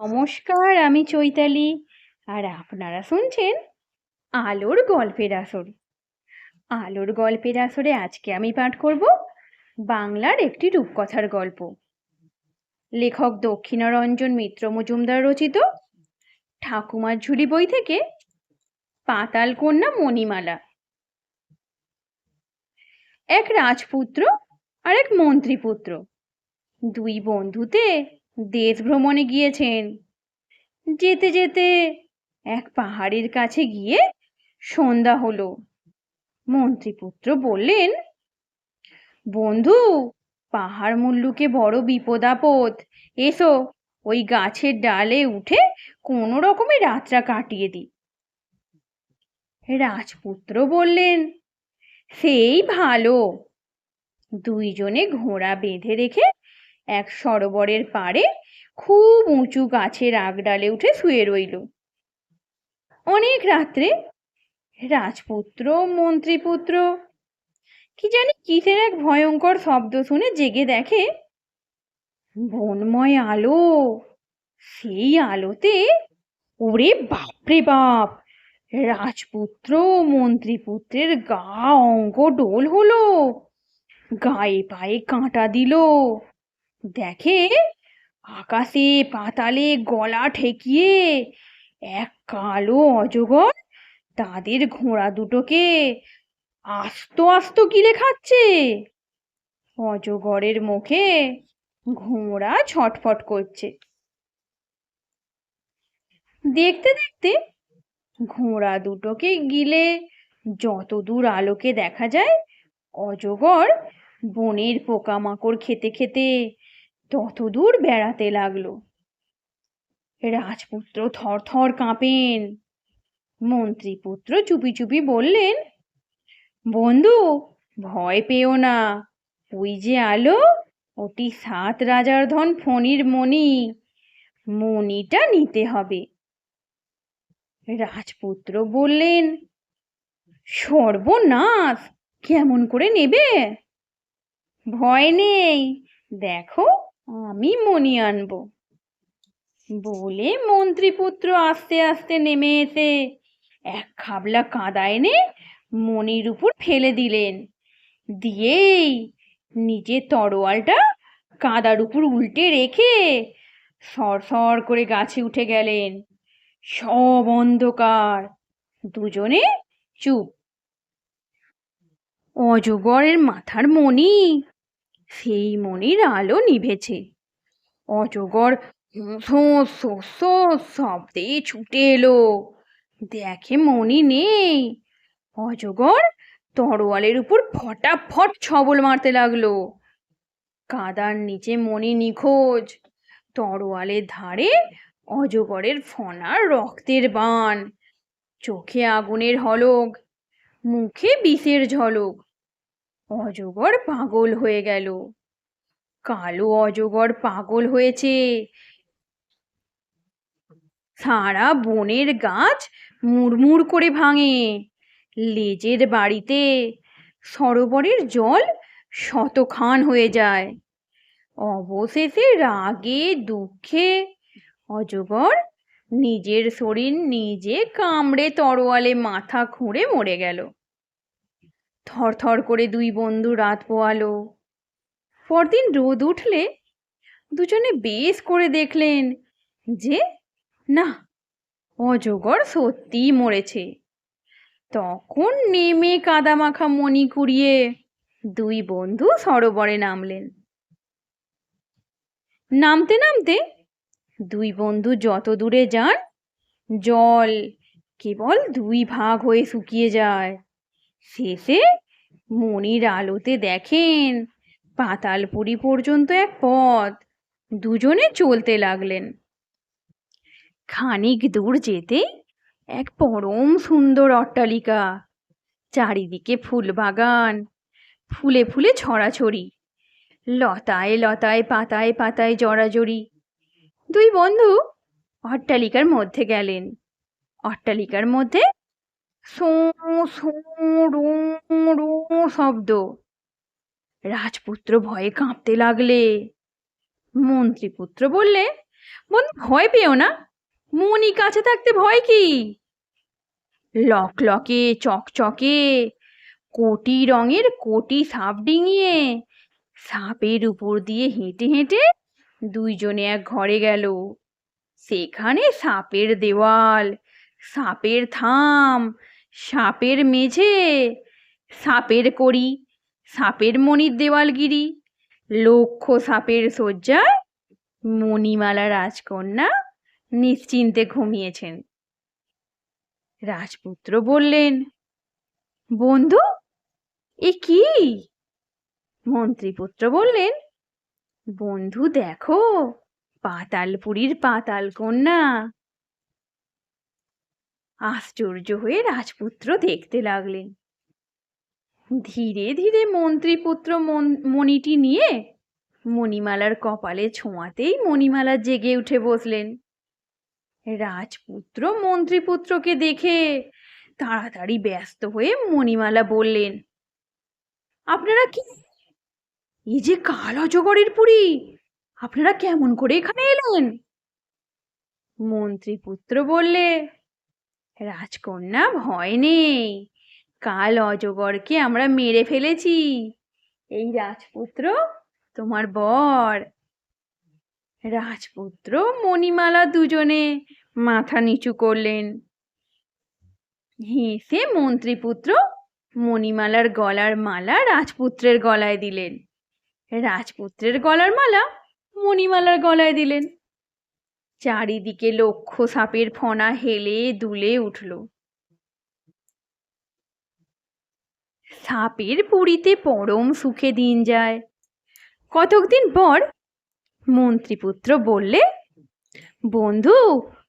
নমস্কার, আমি চৈতালি। আর আপনারা শুনছেন আলোর গল্পের আসর। আলোর গল্পের আসরে আজকে আমি পাঠ করব বাংলার একটি রূপকথার গল্প। লেখক দক্ষিণারঞ্জন মিত্র মজুমদার রচিত ঠাকুমার ঝুলি বই থেকে পাতাল কন্যা মণিমালা। এক রাজপুত্র আর এক মন্ত্রীপুত্র। দুই বন্ধুতে দেশ ভ্রমণে গিয়েছেন। যেতে যেতে এক পাহাড়ের কাছে গিয়ে সন্ধ্যা হলো। মন্ত্রীপুত্র বললেন, বন্ধু, পাহাড় মুল্লুকে বড় বিপদ আপদ। এসো, ওই গাছের ডালে উঠে কোনো রকমে রাতটা কাটিয়ে দিই। রাজপুত্র বললেন, সেই ভালো। দুইজনে ঘোড়া বেঁধে রেখে এক সরোবরের পাড়ে খুব উঁচু গাছের আগডালে উঠে শুয়ে রইল। অনেক রাত্রে রাজপুত্র, মন্ত্রীপুত্র, কি জানি কিসের এক ভয়ঙ্কর শব্দ শুনে জেগে দেখে, বনময় আলো, সেই আলোতে, ওরে বাপরে বাপ, রাজপুত্র মন্ত্রীপুত্রের গা অঙ্গ ডোল হলো, গায়ে পায়ে কাঁটা দিল। দেখে আকাশে পাতালে গলা ঠেকিয়ে এক কালো অজগর তাদের ঘোড়া দুটোকে আস্ত আস্ত গিলে খাচ্ছে। অজগরের মুখে ঘোড়া ছটফট করছে। দেখতে দেখতে ঘোড়া দুটোকে গিলে যত দূর আলোকে দেখা যায়, অজগর বনের পোকামাকড় খেতে খেতে তত দূর বেড়াতে লাগল। রাজপুত্র থর থর কাঁপেন। মন্ত্রীপুত্র চুপি চুপি বললেন, বন্ধু, ভয় পেও না। ওই যে আলো ওটি সাত রাজার ধন ফণির মণি। মণিটা নিতে হবে। রাজপুত্র বললেন, সর্বনাশ! কেমন করে নেবে? ভয় নেই। দেখো আমি মণি আনব। বলে মন্ত্রীপুত্র আস্তে আস্তে নেমে এসে এক খাবলা কাদা এনে মণির উপর ফেলে দিলেন। দিয়েই নিজের তরোয়ালটা কাদার উপর উল্টে রেখে সর করে গাছে উঠে গেলেন। সব অন্ধকার। দুজনে চুপ। অজগরের মাথার মণি সেই মণির আলো নিভেছে। অজগর শব্দে ছুটে এলো। দেখে মণি নেই, অজগর তরোয়ালের উপর ফটাফট ছবল মারতে লাগল। কাদার নিচে মণি নিখোঁজ, তরোয়ালের ধারে অজগরের ফনার রক্তের বান। চোখে আগুনের হলক মুখে বিষের ঝলক। অজগর পাগল হয়ে গেল। কালো অজগর পাগল হয়েছে। সারা বনের গাছ মুড়মুড় করে ভাঙে। লেজের বাড়িতে সরোবরের জল শতখান হয়ে যায়। অবশেষে রাগে, দুঃখে অজগর নিজের শরীর নিজে কামড়ে তরোয়ালে মাথা খুঁড়ে মরে গেল। থরথর করে দুই বন্ধু রাত পোয়ালো। পরদিন রোদ উঠলে দুজনে বেশ করে দেখলেন যে, না, অজগর সত্যিই মরেছে। তখন নেমে কাদামাখা মণি কুড়িয়ে দুই বন্ধু সরোবরে নামলেন। নামতে নামতে দুই বন্ধু যত দূরে যান, জল কেবল দুই ভাগ হয়ে শুকিয়ে যায়। শেষে মণির আলোতে দেখেন পাতালপুরি পর্যন্ত এক পথ। দুজনে চলতে লাগলেন। খানিক দূর যেতেই এক পরম সুন্দর অট্টালিকা, চারিদিকে ফুল বাগান, ফুলে ফুলে ছড়াছড়ি, লতায় লতায় পাতায় পাতায় জড়াজড়ি। দুই বন্ধু অট্টালিকার মধ্যে গেলেন। অট্টালিকার মধ্যে রো শব্দ। রাজপুত্র ভয়ে কাঁপতে লাগলে। মন্ত্রীপুত্র বললে, বন্ধু, ভয় পেও না। মনি কাছে থাকতে ভয় কি? লকলকে, চকচকে, কোটি রঙের কোটি সাপ ডিঙিয়ে, সাপের উপর দিয়ে হেঁটে হেঁটে দুইজনে এক ঘরে গেল। সেখানে সাপের দেওয়াল, সাপের থাম সাপের মেঝে, সাপের কড়ি, সাপের মণির দেওয়ালগিরি, লক্ষ সাপের শয্যায় মণিমালা রাজকন্যা নিশ্চিন্তে ঘুমিয়েছেন। রাজপুত্র বললেন, বন্ধু, এ কি? মন্ত্রীপুত্র বললেন, বন্ধু দেখো, পাতালপুরীর পাতাল কন্যা আশ্চর্য হয়ে রাজপুত্র দেখতে লাগলেন। ধীরে ধীরে মন্ত্রীপুত্র মন- মণিটি নিয়ে মণিমালার কপালে ছোঁয়াতেই মণিমালা জেগে উঠে বসলেন। রাজপুত্র মন্ত্রীপুত্রকে দেখে তাড়াতাড়ি ব্যস্ত হয়ে মণিমালা বললেন, আপনারা কি? এই যে কাল অজগরের পুরী, আপনারা কেমন করে এখানে এলেন? মন্ত্রীপুত্র বললে রাজকন্যা ভয় নেই। কাল অজগরকে আমরা মেরে ফেলেছি। এই রাজপুত্র তোমার বর। রাজপুত্র মণিমালা দুজনে মাথা নিচু করলেন। হেসে মন্ত্রীপুত্র মণিমালার গলার মালা রাজপুত্রের গলায় দিলেন। রাজপুত্রের গলার মালা মণিমালার গলায় দিলেন। চারিদিকে লক্ষ সাপের ফনা হেলে দুলে উঠল। সাপের পুরীতে পরম সুখে দিন যায়। কতকদিন পর মন্ত্রীপুত্র বললে, বন্ধু,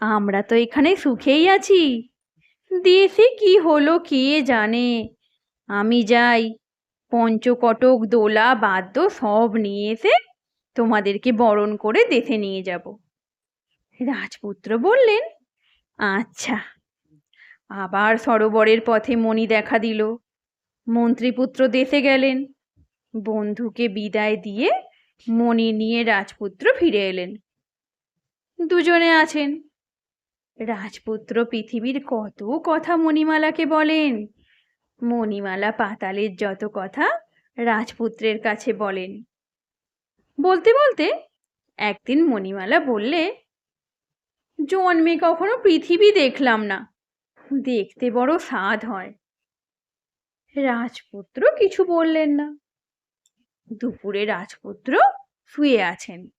আমরা তো এখানে সুখেই আছি। দেশে কি হলো কে জানে? আমি যাই। পঞ্চকটক দোলা বাদ্য সব নিয়ে এসে তোমাদেরকে বরণ করে দেশে নিয়ে যাব। রাজপুত্র বললেন আচ্ছা। আবার সরোবরের পথে মণি দেখা দিল। মন্ত্রীপুত্র দেশে গেলেন। বন্ধুকে বিদায় দিয়ে মণি নিয়ে রাজপুত্র ফিরে এলেন। দুজনে আছেন। রাজপুত্র পৃথিবীর কত কথা মণিমালাকে বলেন। মণিমালা পাতালের যত কথা রাজপুত্রের কাছে বলেন। বলতে বলতে একদিন মণিমালা বললে জন্মে কখনো পৃথিবী দেখলাম না। দেখতে বড় স্বাদ হয়। রাজপুত্র কিছু বললেন না। দুপুরে রাজপুত্র শুয়ে আছেন।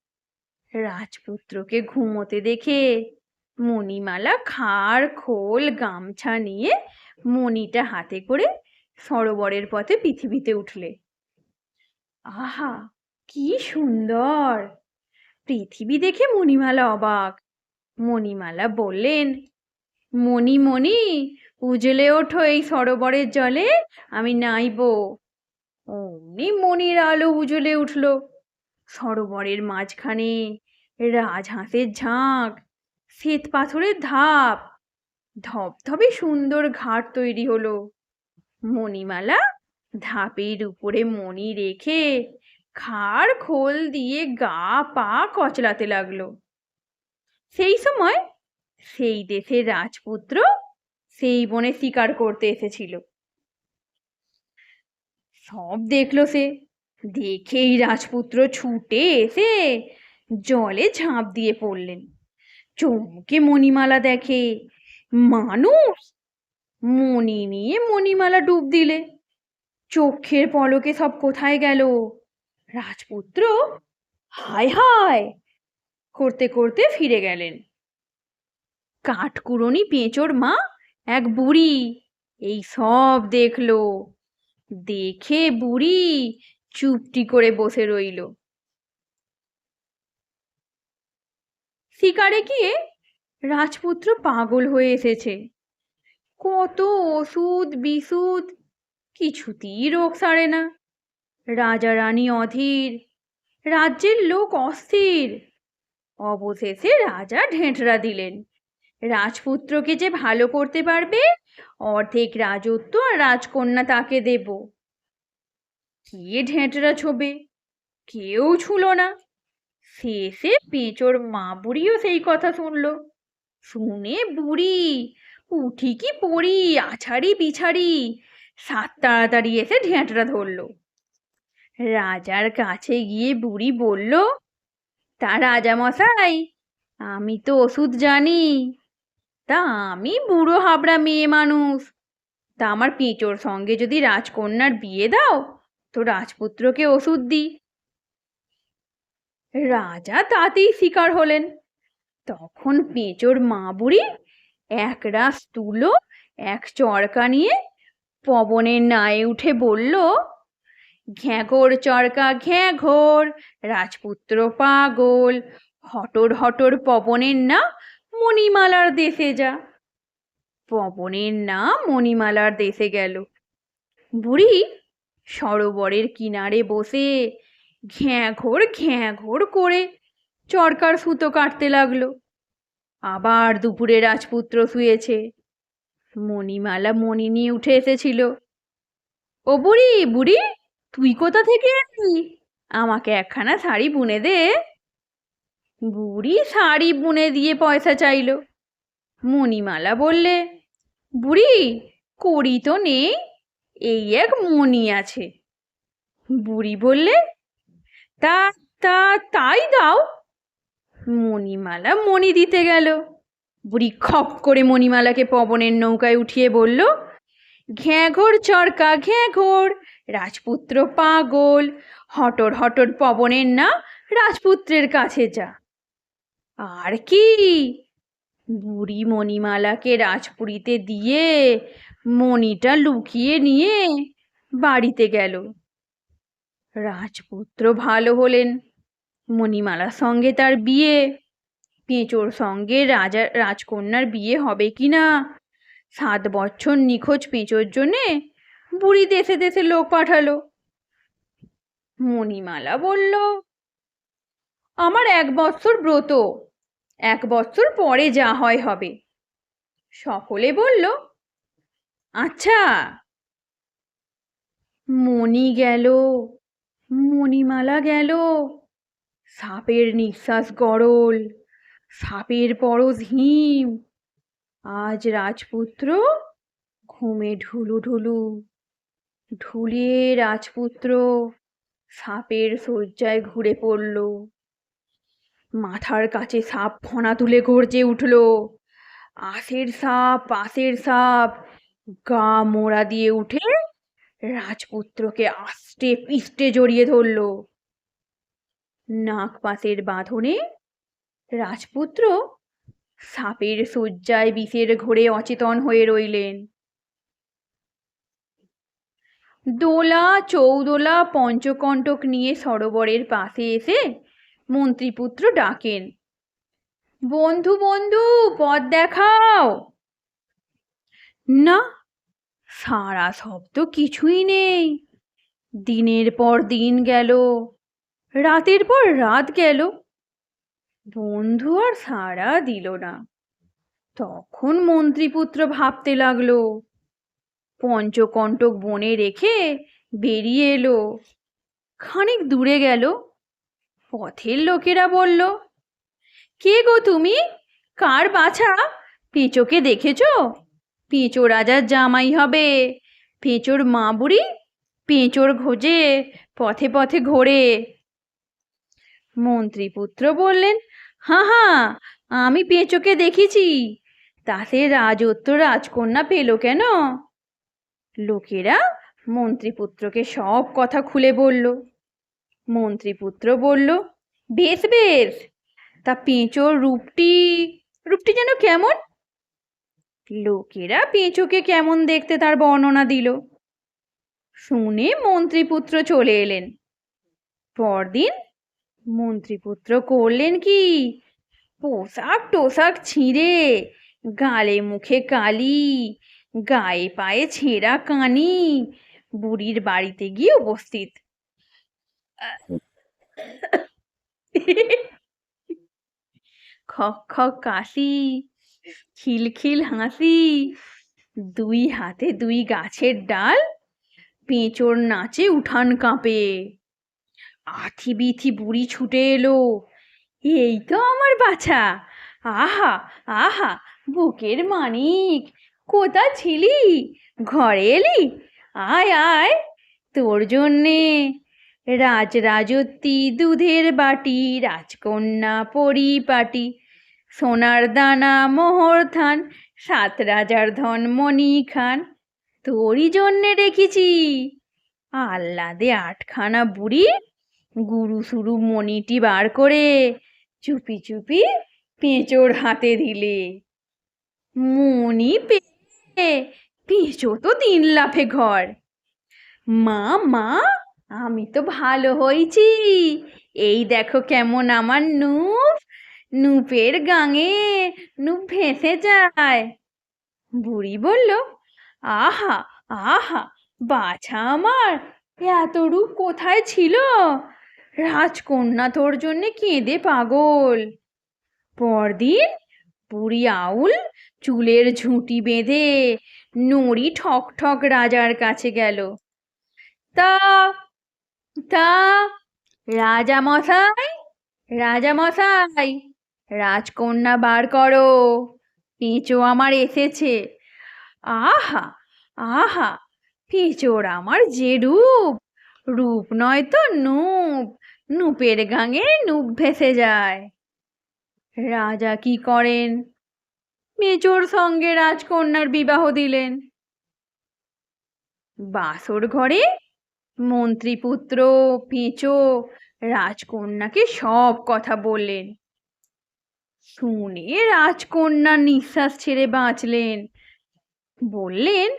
রাজপুত্রকে ঘুমোতে দেখে মণিমালা খাড়, খোল, গামছা নিয়ে মণিটা হাতে করে সরোবরের পথে পৃথিবীতে উঠলে। আহা, কি সুন্দর! পৃথিবী দেখে মণিমালা অবাক। মণিমালা বললেন, মণি মণি, উজলে ওঠো এই সরোবরের জলে, আমি নাইব। অমনি মণির আলো উজলে উঠল। সরোবরের মাঝখানে রাজহাঁসের ঝাঁক, শ্বেত পাথরের ধাপ, ধপধপে সুন্দর ঘাট তৈরি হলো। মণিমালা ধাপের উপরে মণি রেখে খাড় খোল দিয়ে গা পা কচলাতে লাগল। সেই সময় সেই দেশের রাজপুত্র সেই বনে শিকার করতে এসেছিল। সব দেখল সে। দেখেই রাজপুত্র ছুটে এসে জলে ঝাঁপ দিয়ে পড়লেন। চমকে মণিমালা দেখে। মানুষ মণি নিয়ে মণিমালা ডুব দিলে। চোখের পলকে সব কোথায় গেল? রাজপুত্র হায় হায় করতে করতে ফিরে গেলেন। কাঠকুড়নি পেঁচোর মা এক বুড়ি এই সব দেখল। দেখে বুড়ি চুপটি করে বসে রইল। শিকারে গিয়ে রাজপুত্র পাগল হয়ে এসেছে। কত ওষুধ, বিশুদ, কিছুতেই রোগ সারে না। রাজা রানী অধীর, রাজ্যের লোক অস্থির। অবশেষে রাজা ঢেঁটরা দিলেন। রাজপুত্রকে যে ভালো করতে পারবে, অর্ধেক রাজত্ব আর রাজকন্যা তাকে দেব। কে ঢেঁটরা ছোবে, কেউ ছুলো না। শেষে পেঁচোর মা বুড়িও সেই কথা শুনলো। শুনে বুড়ি উঠি কি পড়ি আছাড়ি পিছাড়ি সাত তাড়াতাড়ি এসে ঢেঁটটা ধরলো। রাজার কাছে গিয়ে বুড়ি বলল তা রাজামশাই আমি তো ওষুধ জানি। তা আমি বুড়ো হাবড়া মেয়ে মানুষ। তা আমার পেঁচোর সঙ্গে যদি রাজকন্যার বিয়ে দাও, তো রাজপুত্রকে ওষুধ দিই রাজা তাতেই শিকার হলেন। তখন পেঁচোর মা বুড়ি এক রাস তুলো, এক চরকা নিয়ে পবনের নায়ে উঠে বলল ঘ্যাঘোর চরকা ঘ্যাঘোর, রাজপুত্র পাগল, হটর হটর পবনের না মণিমালার দেশে যা। পবনের না মণিমালার দেশে গেল। বুড়ি সরোবরের কিনারে বসে ঘ্যাঘোর ঘ্যাঘোর করে চরকার সুতো কাটতে লাগল। আবার দুপুরে রাজপুত্র শুয়েছে। মণিমালা মণি নিয়ে উঠে এসেছিল। ও বুড়ি বুড়ি! তুই কোথা থেকে এলি? আমাকে একখানা শাড়ি বুনে দে। বুড়ি শাড়ি বুনে দিয়ে পয়সা চাইলো। মণিমালা বললে, বুড়ি করি তো নেই, এই এক মণি আছে। বুড়ি বললে, তা তা, তাই দাও। মণিমালা মণি দিতে গেল। বুড়ি খপ করে মণিমালাকে পবনের নৌকায় উঠিয়ে বলল ঘ্যাঘোর চরকা ঘ্যাঘোর রাজপুত্র পাগল, হটর হটর পবনের না রাজপুত্রের কাছে যা। আর কি? বুড়ি মণিমালাকে রাজপুরীতে দিয়ে মণিটা লুকিয়ে নিয়ে বাড়িতে গেল। রাজপুত্র ভালো হলেন, মণিমালার সঙ্গে তার বিয়ে। পেঁচোর সঙ্গে রাজা, রাজকন্যার বিয়ে হবে কি না সাত বছর নিখোঁজ পেঁচোর জন্যে বুড়ি দেশে দেশে লোক পাঠালো। মণিমালা বলল, আমার এক বৎসর ব্রত, এক বৎসর পরে যা হয় হবে। সকলে বলল আচ্ছা। মণি গেল, মণিমালা গেল, সাপের নিঃশ্বাস গরল সাপের পরশ হিম রাজপুত্র ঘুমে ঢুলু ঢুলু। ঢুলে রাজপুত্র সাপের শয্যায় ঘুরে পড়ল। মাথার কাছে সাপ ফণা তুলে গর্জে উঠল, আশের সাপ, পাশের সাপ, গা মোড়া দিয়ে উঠে রাজপুত্রকে আষ্টে পিষ্টে জড়িয়ে ধরল। নাক পাশের বাঁধনে রাজপুত্র সাপের শয্যায় বিষের ঘোরে অচেতন হয়ে রইলেন। দোলা চৌদোলা পঞ্চকণ্টক নিয়ে সরোবরের পাশে এসে মন্ত্রীপুত্র ডাকেন, বন্ধু বন্ধু, পথ দেখাও! না, সারা শব্দ কিছুই নেই। দিনের পর দিন গেল, রাতের পর রাত গেল বন্ধু আর সাড়া দিল না। তখন মন্ত্রীপুত্র ভাবতে লাগল, পঞ্চকণ্টক বনে রেখে বেরিয়ে এলো। খানিক দূরে গেল, পথের লোকেরা বলল, কে গো তুমি? কার বাছা? পেঁচোকে দেখেছ? পেঁচো রাজার জামাই হবে, পেঁচোর মা বুড়ি, পেঁচোর খোঁজে পথে পথে ঘোরে। মন্ত্রীপুত্র বললেন হাঁ হাঁ আমি পেঁচোকে দেখেছি। তাতে রাজত্ব রাজকন্যা পেল কেন? লোকেরা মন্ত্রীপুত্রকে সব কথা খুলে বলল। মন্ত্রীপুত্র বলল, বেশ বেশ, তা পেঁচোর রূপটি রূপটি যেন কেমন? লোকেরা পেঁচোকে কেমন দেখতে তার বর্ণনা দিল। শুনে মন্ত্রীপুত্র চলে এলেন। পরদিন মন্ত্রীপুত্র করলেন কি? পোশাক টোশাক ছিঁড়ে, গালে মুখে কালি, গায়ে পায়ে ছেঁড়া কানি, বুড়ির বাড়িতে গিয়ে উপস্থিত। খক খক কাশি, খিলখিল হাসি, দুই হাতে দুই গাছের ডাল, পেঁচোর নাচে উঠান কাঁপে। আথি বিথি বুড়ি ছুটে এলো। এই তো আমার বাছা। আহা আহা, বুকের মানিক। কোথা ছিলি? ঘরে এলি? আয় আয়, তোর জন্যে। রাজ রাজত্বী দুধের বাটি, রাজকন্যা পরিপাটি, সোনার দানা, মোহর থান, সাত রাজার ধন মণি খান। তোরই জন্যে রেখেছি। আহ্লাদে আটখানা বুড়ি গুরু সুরু মণিটি বার করে চুপি চুপি পেঁচোর হাতে দিলে। মণি পেয়ে পেঁচো তো তিন লাফে ঘর। মা মা, আমি তো ভালো হয়েছি এই দেখো কেমন আমার নুপ। নূপের গাঙে নুপ ভেসে যায়। বুড়ি বলল, আহা আহা, বাছা আমার, এত রূপ কোথায় ছিল? রাজকন্যা তোর জন্যে কেঁদে পাগল। পরদিন বুড়ি আউল চুলের ঝুঁটি বেঁধে নড়ি ঠক ঠক রাজার কাছে গেল। তা তা রাজা মশাই রাজা মশাই রাজকন্যা বার করো, পেঁচো আমার এসেছে। আহা আহা, পেঁচোর আমার যে রূপ রূপ নয় তো নূপ। নূপের গাঙে নূপ ভেসে যায়। রাজা কি করেন? মেজোর সঙ্গে রাজকন্যার বিবাহ দিলেন। বাসর ঘরে মন্ত্রীপুত্র, পেঁচো, রাজকন্যাকে সব কথা বললেন। শুনে রাজকন্যা নিঃশ্বাস ছেড়ে বাঁচলেন। বললেন,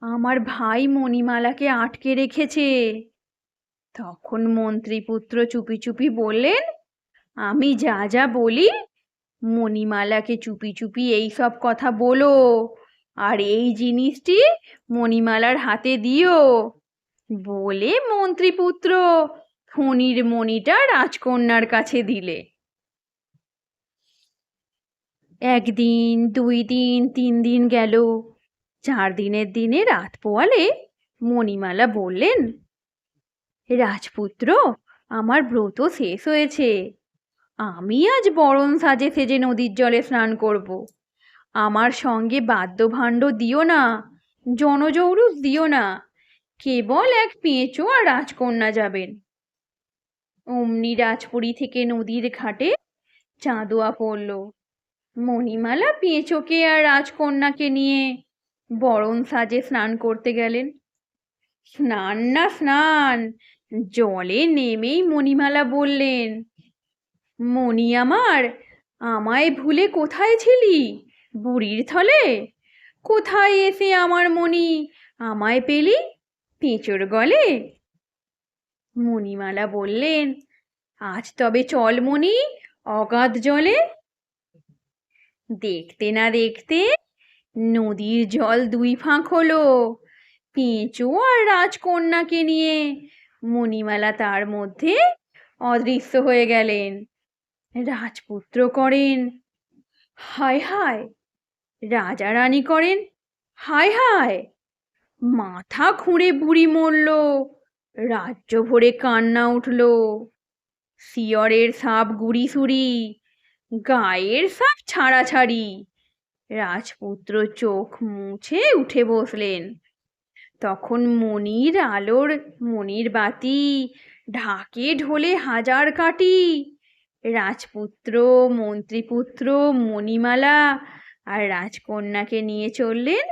আমার ভাই মণিমালাকে আটকে রেখেছে। তখন মন্ত্রীপুত্র চুপি চুপি বললেন, আমি যা যা বলি, মণিমালাকে চুপি চুপি এই সব কথা বলো, আর এই জিনিসটি মণিমালার হাতে দিও। বলে মন্ত্রীপুত্র ফণির মণিটা রাজকন্যার কাছে দিলে। একদিন, দুই দিন, তিন দিন গেল। চার দিনের দিনে রাত পোয়ালে মণিমালা বললেন রাজপুত্র, আমার ব্রত শেষ হয়েছে। আমি আজ বরণ সাজে সেজে নদীর জলে স্নান করব। আমার সঙ্গে বাদ্যভাণ্ড দিও না জনজৌরুস দিও না, কেবল এক পেঁচো আর রাজকন্যা যাবেন। অমনি রাজপুরী থেকে নদীর ঘাটে চাঁদোয়া পড়ল। মণিমালা পেঁচোকে আর রাজকন্যাকে নিয়ে বরণ সাজে স্নান করতে গেলেন। স্নান না স্নান জলে নেমেই মণিমালা বললেন, মণি আমার, আমায় ভুলে কোথায় ছিলি? বুড়ির থলে? কোথায় এসে আমার মণি? আমায় পেলি? পেঁচোর গলে? মণিমালা বললেন, আজ তবে চল মণি, অগাধ জলে। দেখতে না দেখতে নদীর জল দুই ফাঁক হলো। পেঁচো আর রাজকন্যাকে নিয়ে মণিমালা তার মধ্যে অদৃশ্য হয়ে গেলেন। রাজপুত্র করেন। হায় হায়, রাজা রানী করেন। হায় হায়, মাথা খুঁড়ে বুড়ি মরল। রাজ্য ভরে কান্না উঠল। শিয়রের সাপ গুড়ি সুড়ি, গায়ের সাপ ছাড়াছাড়ি। রাজপুত্র চোখ মুছে উঠে বসলেন। তখন মনির আলোর মনির বাতি ঢাকে ঢোলে হাজার কাটি। রাজপুত্র, মন্ত্রীপুত্র, মণিমালা আর রাজকন্যাকে নিয়ে চললেন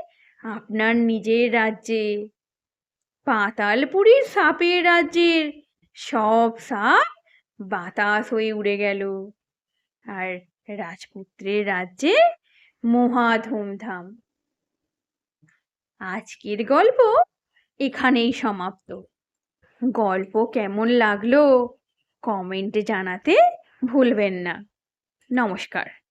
আপনার নিজের রাজ্যে। পাতালপুরীর সাপের রাজ্যের সব সাপ বাতাস হয়ে উড়ে গেল। আর রাজপুত্রের রাজ্যে মহা ধুমধাম। আজকের গল্প এখানেই সমাপ্ত। গল্প কেমন লাগল? কমেন্টে জানাতে ভুলবেন না। নমস্কার।